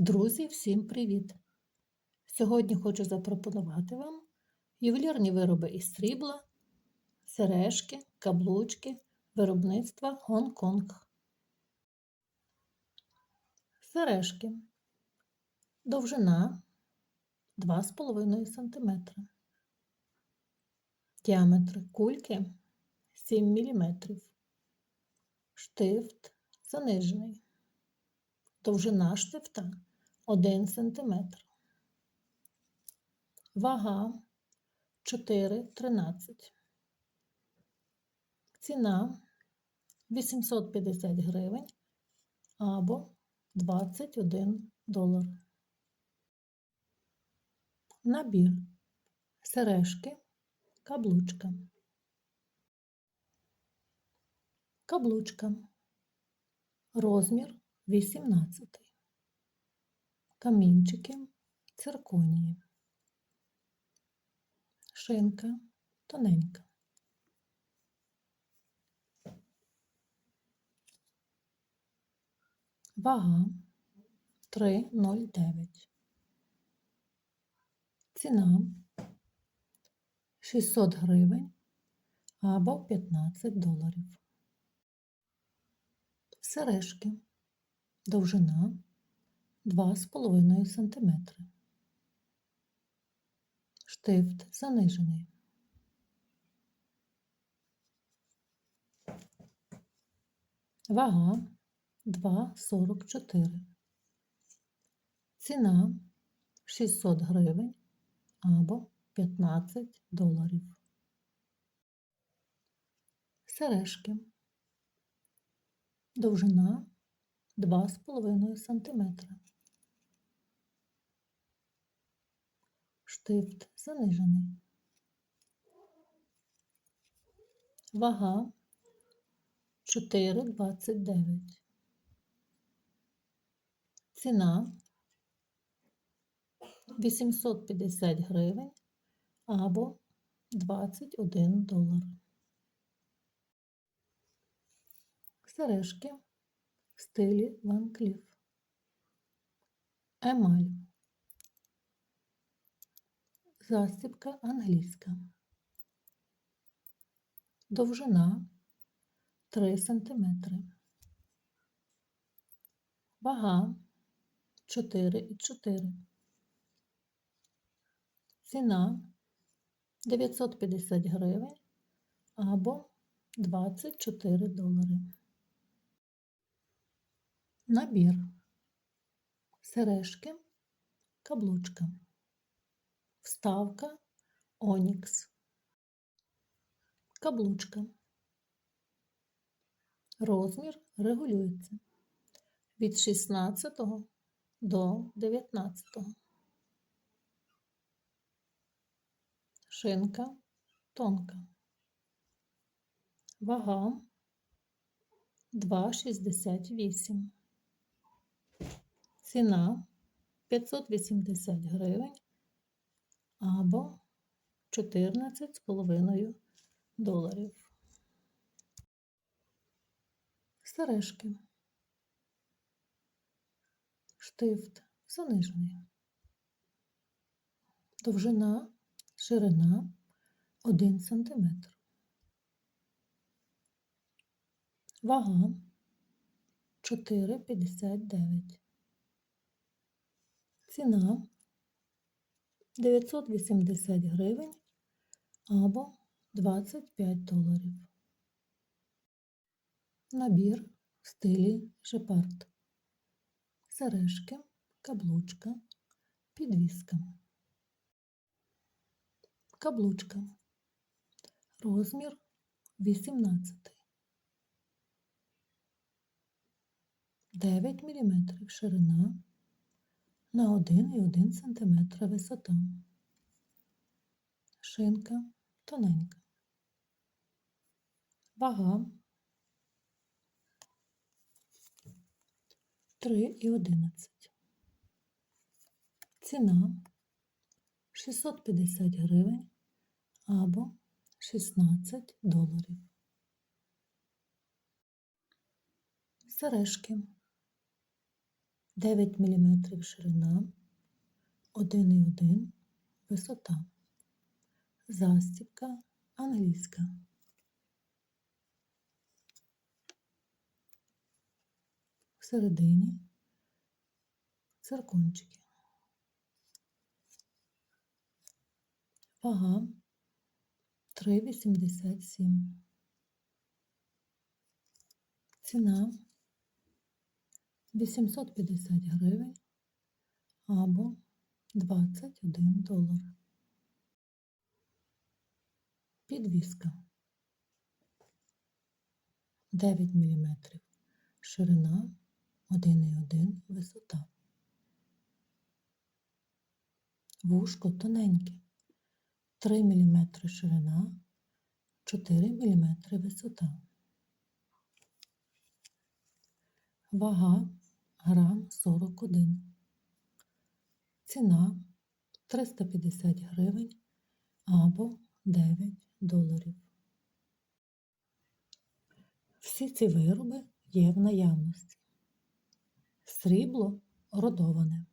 Друзі, всім привіт! Сьогодні хочу запропонувати вам ювелірні вироби із срібла, сережки, каблучки, виробництва Гонконг. Сережки. Довжина 2,5 см. Діаметр кульки 7 мм. Штифт занижений. Довжина штифта 1 см. Вага 4,13. Ціна 850 гривень або 21 долар. Набір сережки, каблучка. Каблучка. Розмір 18. Камінчики цирконії. Шинка тоненька. Вага 3,09. Ціна 600 гривень або 15 доларів. Сережки. Довжина 2,5 см. Штифт занижений. Вага 2,44. Ціна 600 гривень або 15 доларів. Сережки. Довжина 2,5 см. Штифт занижений. Вага 4,29. Ціна 850 гривень або 21 долар. Сережки в стилі Ван Кліф. Емаль. Застібка англійська. Довжина 3 см. Вага 4,4. Ціна 950 гривень або 24 долари. Набір. Сережки, каблучка. Вставка Онікс. Каблучка. Розмір регулюється від 16 до 19. Шинка тонка. Вага 2,68. Ціна 580 гривень або 14,5 доларів. Сережки. Штифт занижений. Довжина, ширина 1 см. Вага 4,59. Ціна 980 гривень або 25 доларів. Набір в стилі жепард. Сережки, каблучка, підвіска. Каблучка. Розмір 18. 9 мм ширина на 1,1 см висота. Шинка тоненька. Вага 3,11. Ціна 650 гривень або 16 доларів. Сережки. 9 мм ширина, 1,1 висота. Застібка англійська. Всередині циркончики. Вага 3,87. Ціна 850 гривень або 21 долар. Підвіска 9 мм ширина 1,1 висота. Вушко тоненьке 3 мм ширина, 4 мм висота. Вага грам 41. Ціна 350 гривень або 9 доларів. Всі ці вироби є в наявності. Срібло родоване.